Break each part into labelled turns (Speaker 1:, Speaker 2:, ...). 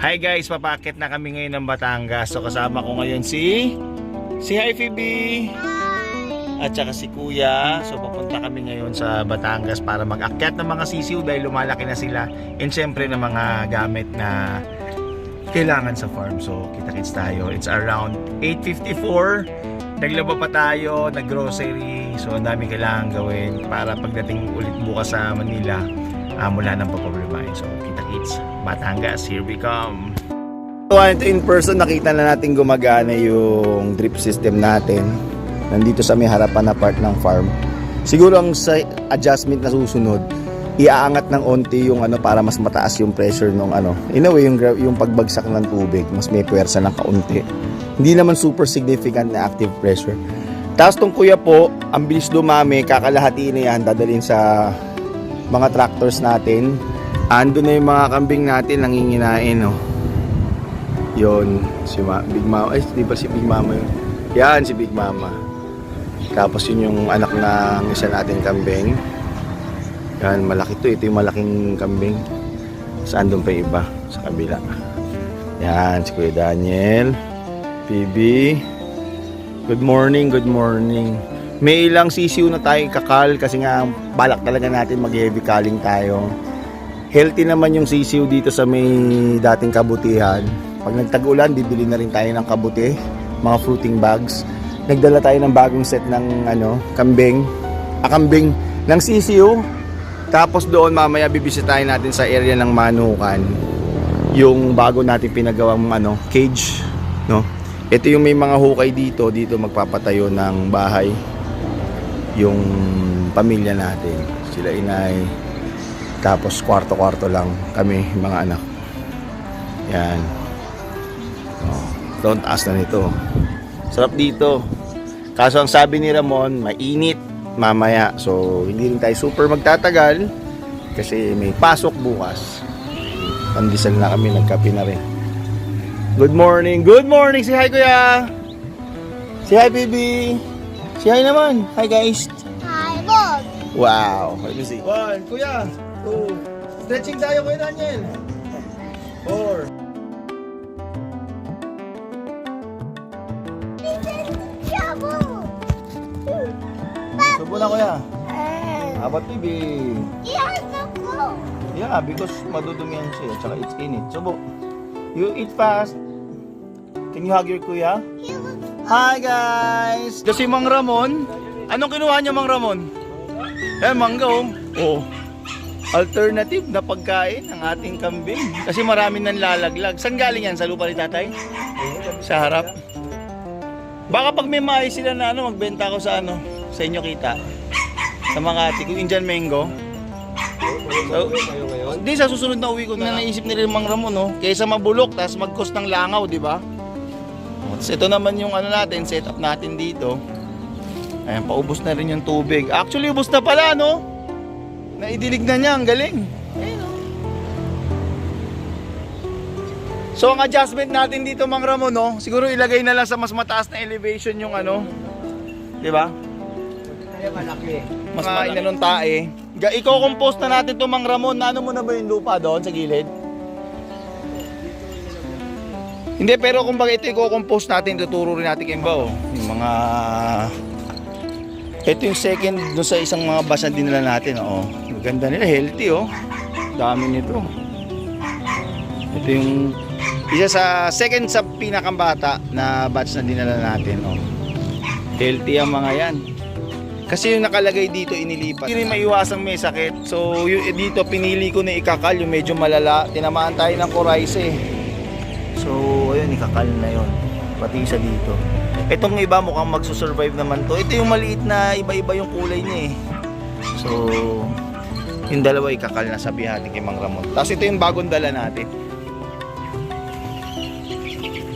Speaker 1: Hi guys, papakit na kami ngayon ng Batangas. So kasama ko ngayon si si Hi Phoebe at saka si Kuya. So papunta kami ngayon sa Batangas para mag-akyat ng mga sisiw dahil lumalaki na sila. And syempre ng mga gamit na kailangan sa farm. So kita-kits tayo. It's around 8.54. Naglaba pa tayo, nag-grocery. So ang dami kailangan gawin para pagdating ulit bukas sa Manila, uh, mula ng papabribahin. So kita-kits, Batangas, here we come.
Speaker 2: Ito in person, nakita na natin gumagana yung drip system natin. Nandito sa may harapan na part ng farm. Siguro ang sa adjustment na susunod, iaangat ng onti yung ano para mas mataas yung pressure ng ano. In a way, yung, yung pagbagsak ng tubig, mas may puwersa ng kaunti. Hindi naman super significant na active pressure. Tapos tong kuya po, ang bilis dumami, kakalahati na yan, dadalhin sa mga tractors natin. Ando na yung mga kambing natin, nanginginain, no. Yon, si Ma- Big Mama. Ay, di ba si Big Mama yun? Yan, si Big Mama. Tapos yun yung anak ng isa nating kambing. Yan, malaki to. Ito yung malaking kambing. Saan doon pa iba? Sa kabila. Yan, si Kuya Daniel. PB. Good morning, good morning. May ilang sisiw na tayong kakal kasi nga balak talaga natin mag-heavy calling tayo. Healthy naman yung sisiw dito sa may dating kabutihan. Pag nagtag-ulan, bibili na rin tayo ng kabuti, mga fruiting bags. Nagdala tayo ng bagong set ng ano, kambing, akambing ng sisiw. Tapos doon mamaya bibisitahin natin sa area ng Manukan yung bago natin pinagawang ano, cage, no? Ito yung may mga hukay dito, dito magpapatayo ng bahay yung pamilya natin. Sila inay, tapos kwarto-kwarto lang kami, mga anak. Yan. Oh, ang taas na nito. Sarap dito. Kaso ang sabi ni Ramon, mainit mamaya. So, hindi rin tayo super magtatagal kasi may pasok bukas. Pandesal na kami, nagkape na rin. Good morning. Good morning. Say hi, kuya. Say hi, baby. Say hi naman. Hi, guys.
Speaker 3: Hi, Bob.
Speaker 2: Wow. Let me see. One, kuya. Two. Stretching tayo, kuya Daniel. Four.
Speaker 3: Trouble.
Speaker 2: Subo na, kuya. About baby?
Speaker 3: yes, go.
Speaker 2: Yeah, because madudumi yan siya. Tsaka it's in it. Subo. You eat fast. Can you hug your kuya?
Speaker 3: You
Speaker 2: Hi guys! Kasi Mang Ramon, anong kinuha niya Mang Ramon? Eh, mangga oh. Oh. Alternative na pagkain ng ating kambing. Kasi marami nang lalaglag. Saan galing yan? Sa lupa ni tatay? Sa harap? Baka pag may mais sila na ano, magbenta ako sa ano, sa inyo kita. Sa mga ati ko, Indian mango. So, di sa susunod na uwi ko na naisip nila yung Mang Ramon, no? Kaysa mabulok, tapos mag-cost ng langaw, di ba? Tapos ito naman yung ano natin, setup natin dito. Ayan, paubos na rin yung tubig. Actually, ubos na pala, no? Naidilig na niya, ang galing. Oh. So, ang adjustment natin dito, Mang Ramon, no? Siguro ilagay na lang sa mas mataas na elevation yung ano. Di ba? Mas mga inanong tae. Iko-compose na natin to Mang Ramon. Ano mo na ba yung lupa doon sa gilid? Hindi, pero kung baga ito i-compose natin, tuturo rin natin kay Bao. Yung mga... Ito yung second doon sa isang mga batch na dinala natin. Oh. Ganda nila, healthy oh. Dami nito. Ito yung isa sa second sa pinakambata na batch na dinala natin. Oh. Healthy ang mga yan. Kasi yung nakalagay dito inilipat. Hindi maiwasang may sakit. So yung, eh, dito pinili ko na ikakal yung medyo malala. Tinamaan tayo ng koraise. So ayun ikakal na yon Pati isa dito. Itong iba mukhang magsusurvive naman to. Ito yung maliit na iba-iba yung kulay niya eh. So yung dalawa ikakal na sabi natin kay Mang Ramon. Tapos ito yung bagong dala natin.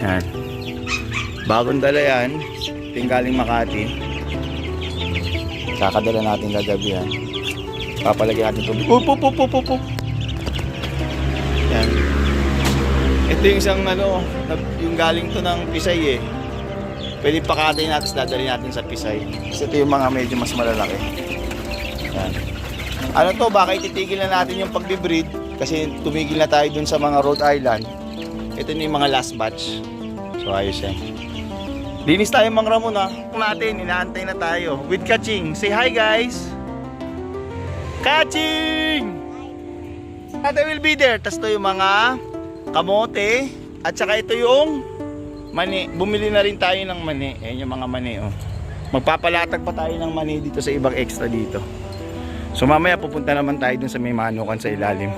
Speaker 2: Yan. Bagong dala yan. Ito galing Makati. Kakadala natin kagabi yan. Papalagyan natin tubig. Up, up, up, up, up, up. Ito yung isang ano, yung galing to ng Pisay eh. Pwede pakatay natin, dadali natin sa Pisay. Kasi ito yung mga medyo mas malalaki. Yan. Ano to, baka ititigil na natin yung pagbe-breed kasi tumigil na tayo dun sa mga Rhode Island. Ito na yung mga last batch. So ayos yan. Linis tayo Mang Ramon ha. Natin, inaantay na tayo. With Kaching. Say hi guys! Kaching! Ate will be there. Tapos ito yung mga kamote. At saka ito yung mani. Bumili na rin tayo ng mani. Ayan yung mga mani oh. Magpapalatag pa tayo ng mani dito sa ibang extra dito. So mamaya pupunta naman tayo dun sa may manukan sa ilalim.